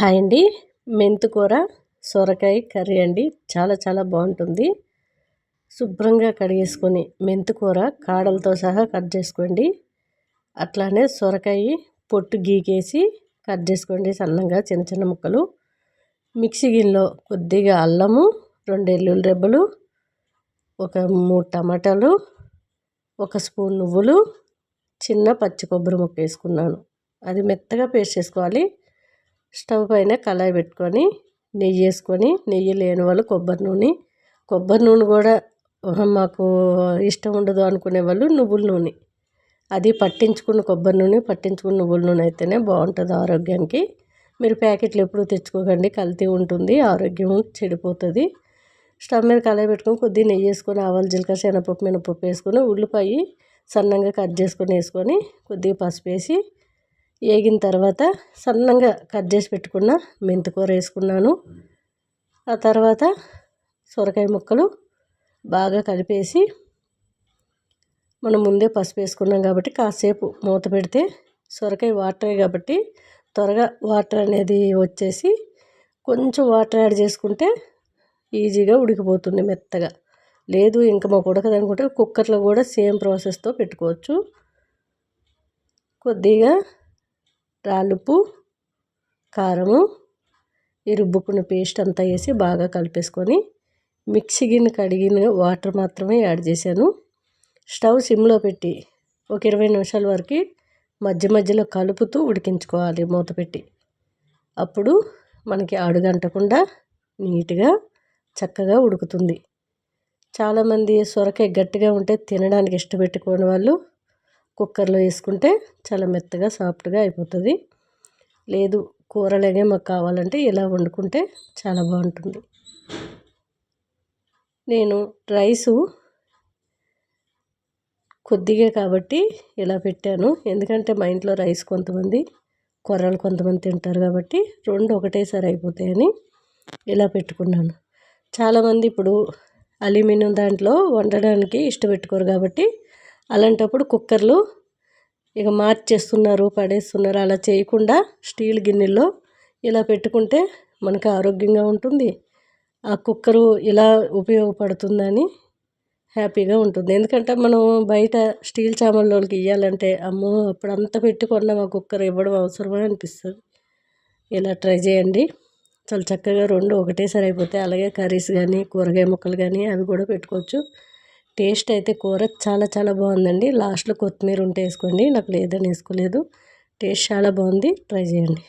Hi అండి. మెంతుకూర సొరకాయ curry అండి. చాలా చాలా బాగుంటుంది. శుభ్రంగా కడిగేసుకొని మెంతుకూర కాడలతో సహా కట్ చేసుకోండి. అట్లానే సొరకాయ పొట్టు గీకేసి కట్ చేసుకోండి సన్నంగా చిన్న చిన్న ముక్కలు. మిక్సీ గిన్నెలో కొద్దిగా అల్లము రెండు ఎల్లుల్లి రెబ్బలు ఒక మూడు టమాటాలు ఒక స్పూన్ నువ్వులు చిన్న పచ్చి కొబ్బరి ముక్క వేసుకున్నాను. అది మెత్తగా పేస్ట్ చేసుకోవాలి. స్టవ్ పైన కళాయి పెట్టుకొని నెయ్యి వేసుకొని నెయ్యి లేని వాళ్ళు కొబ్బరి నూనె కొబ్బరి నూనె కూడా మాకు ఇష్టం ఉండదు అనుకునే వాళ్ళు నువ్వుల నూనె. అది పట్టించుకున్న కొబ్బరి నూనె పట్టించుకున్న నువ్వుల నూనె అయితేనే బాగుంటుంది ఆరోగ్యానికి. మీరు ప్యాకెట్లు ఎప్పుడు తెచ్చుకోకండి కల్తీ ఉంటుంది ఆరోగ్యం చెడిపోతుంది. స్టవ్ మీద కళాయి పెట్టుకొని కొద్దిగా నెయ్యి వేసుకొని ఆవాలు జీలకర్ర శనగపప్పు మినపప్పు వేసుకొని ఉల్లిపాయ సన్నంగా కట్ చేసుకొని వేసుకొని కొద్దిగా పసుపు వేసి వేగిన తర్వాత సన్నంగా కట్ చేసి పెట్టుకున్న మెంతికూర వేసుకున్నాను. ఆ తర్వాత సొరకాయ ముక్కలు బాగా కలిపేసి మనం ముందే పసుపు వేసుకున్నాం కాబట్టి కాసేపు మూత పెడితే సొరకాయ వాటరే కాబట్టి త్వరగా వాటర్ అనేది వచ్చేసి కొంచెం వాటర్ యాడ్ చేసుకుంటే ఈజీగా ఉడికిపోతుంది మెత్తగా. లేదు ఇంకా మాకు ఉడకదనుకుంటే కుక్కర్లో కూడా సేమ్ ప్రాసెస్తో పెట్టుకోవచ్చు. కొద్దిగా రాలుపు కారము ఈ రుబ్బుకున్న పేస్ట్ అంతా వేసి బాగా కలిపేసుకొని మిక్సీ గిన్నె కడిగిన వాటర్ మాత్రమే యాడ్ చేశాను. స్టవ్ సిమ్లో పెట్టి ఒక ఇరవై నిమిషాల వరకు మధ్య మధ్యలో కలుపుతూ ఉడికించుకోవాలి మూత పెట్టి. అప్పుడు మనకి అడుగంటకుండా నీట్గా చక్కగా ఉడుకుతుంది. చాలామంది సొరకాయ గట్టిగా ఉంటే తినడానికి ఇష్టపెట్టుకోని వాళ్ళు కుక్కర్లో వేసుకుంటే చాలా మెత్తగా సాఫ్ట్గా అయిపోతుంది. లేదు కూరలాగే మాకు కావాలంటే ఇలా వండుకుంటే చాలా బాగుంటుంది. నేను రైసు కొద్దిగా కాబట్టి ఇలా పెట్టాను. ఎందుకంటే మా ఇంట్లో రైస్ కొంతమంది కూరలు కొంతమంది తింటారు కాబట్టి రెండు ఒకటేసారి అయిపోతాయని ఇలా పెట్టుకున్నాను. చాలామంది ఇప్పుడు అల్యూమినియం దాంట్లో వండడానికి ఇష్టపెట్టుకోరు కాబట్టి అలాంటప్పుడు కుక్కర్లు ఇక మార్చేస్తున్నారు పడేస్తున్నారు. అలా చేయకుండా స్టీల్ గిన్నెల్లో ఇలా పెట్టుకుంటే మనకు ఆరోగ్యంగా ఉంటుంది. ఆ కుక్కరు ఇలా ఉపయోగపడుతుందని హ్యాపీగా ఉంటుంది. ఎందుకంటే మనం బయట స్టీల్ చామల్లోకి ఇవ్వాలంటే అమ్మో అప్పుడు అంతా ఆ కుక్కర్ ఇవ్వడం అవసరమే అనిపిస్తుంది. ఇలా ట్రై చేయండి. చాలా చక్కగా రెండు ఒకటేసారి అయిపోతే అలాగే కర్రీస్ కానీ కూరగాయ ముక్కలు కానీ అవి కూడా పెట్టుకోవచ్చు. టేస్ట్ అయితే కూర చాలా చాలా బాగుందండి. లాస్ట్లో కొత్తిమీర ఉంటే వేసుకోండి నాకు లేదని వేసుకోలేదు. టేస్ట్ చాలా బాగుంది. ట్రై చేయండి.